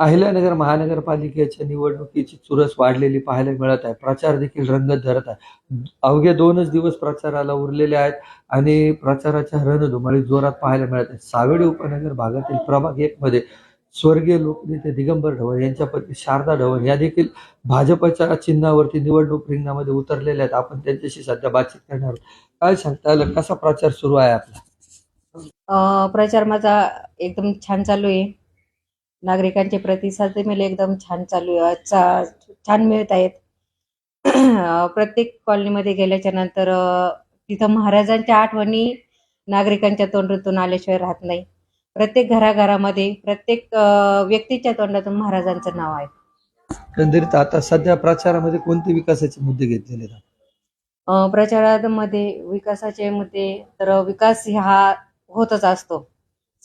अहिल्यानगर महानगरपालिकेच्या निवडणुकीची चुरस वाढलेली पाहायला मिळत आहे. प्रचार देखील रंगत धरत आहे. अवघे दोनच दिवस प्रचाराला उरलेले आहेत आणि प्रचाराच्या रणधुमाळी जोरात पाहायला मिळत आहे सावेडी उपनगर भागातील प्रभाग एक मध्ये स्वर्गीय लोकनेते दिगंबर ढवळ यांच्या पत्नी शारदा ढवळ या देखील भाजपच्या चिन्हावरती निवडणूक रिंगणामध्ये उतरलेल्या आहेत. आपण त्यांच्याशी सध्या बातचीत करणार आहोत. काय सांगता आलं? कसा प्रचार सुरू आहे आपला? प्रचार माझा एकदम छान चालू आहे. नागरिकांचे प्रतिसाद मला एकदम छान चालू चा- छान मिळत आहेत. प्रत्येक कॉलनीमध्ये गेल्याच्यानंतर तिथं महाराजांच्या आठवणी नागरिकांच्या तोंडातून आल्याशिवाय राहत नाही. प्रत्येक घराघरामध्ये प्रत्येक व्यक्तीच्या तोंडातून महाराजांचं नाव आहे. एकंदरीत आता सध्या प्रचारामध्ये कोणते विकासाचे मुद्दे घेतलेले प्रचारामध्ये विकासाचे मुद्दे तर विकास हा होतच असतो.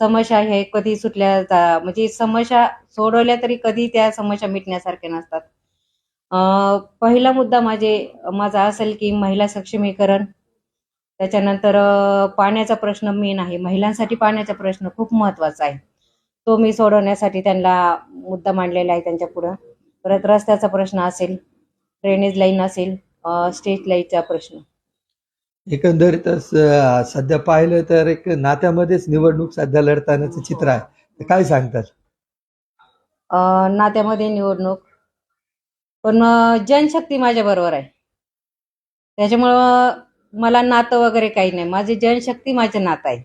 समस्या हे कधी सुटल्या जा- म्हणजे समस्या सोडवल्या तरी कधी त्या समस्या मिटण्यासारख्या नसतात. पहिला मुद्दा माझे माझा असेल की महिला सक्षमीकरण. त्याच्यानंतर पाण्याचा प्रश्न मेन आहे. महिलांसाठी पाण्याचा प्रश्न खूप महत्त्वाचा आहे. तो मी सोडवण्यासाठी त्यांना मुद्दा मांडलेला आहे त्यांच्या पुढं. परत रस्त्याचा प्रश्न असेल ड्रेनेज लाईन असेल स्टेट लाईटचा प्रश्न. एकंदरीतच अं, सध्या पाहिलं तर एक नात्यामध्येच निवडणूक सध्या लढतानाचं चित्र आहे. काय सांगतात नात्यामध्ये निवडणूक. पण जनशक्ती माझ्या बरोबर आहे. त्याच्यामुळं मला नातं वगैरे काही नाही. माझी जनशक्ती माझं नातं आहे.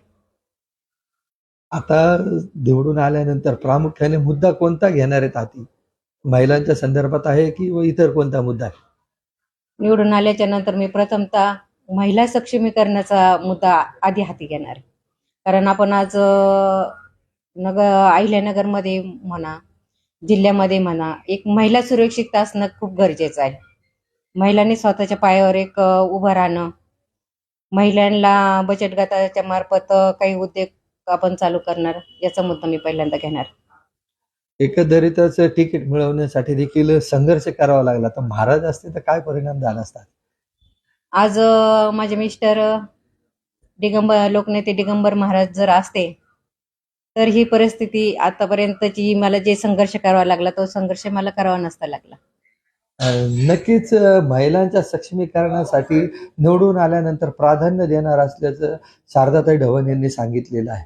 आता निवडून आल्यानंतर प्रामुख्याने मुद्दा कोणता घेणार आहेत हाती? महिलांच्या संदर्भात आहे की व इतर कोणता मुद्दा आहे? निवडून आल्याच्यानंतर मी प्रथमतः महिला सक्षमीकरणाचा मुद्दा आधी हाती घेणार. कारण आपण आज नगर अहिल्यानगरमध्ये म्हणा जिल्ह्यामध्ये म्हणा एक महिला सुरक्षितता असणं खूप गरजेचं आहे. महिलांनी स्वतःच्या पायावर एक उभं राहणं महिलांना बचत गटाच्या मार्फत काही उद्योग आपण चालू करणार याचा मुद्दा मी पहिल्यांदा घेणार. एकंदरीतच तिकीट मिळवण्यासाठी देखील संघर्ष करावा लागला. तर महाराज असते तर काय परिणाम झाला असतात आज माझे मिस्टर दिगंबर लोकनेते दिगंबर महाराज जर असते तर ही परिस्थिती आतापर्यंतची मला जे संघर्ष करावा लागला तो संघर्ष मला करावा नसता लागला. नक्कीच महिलांच्या सक्षमीकरणासाठी निवडून आल्यानंतर प्राधान्य देणार असल्याचं शारदाताई ढवण यांनी सांगितलेलं आहे.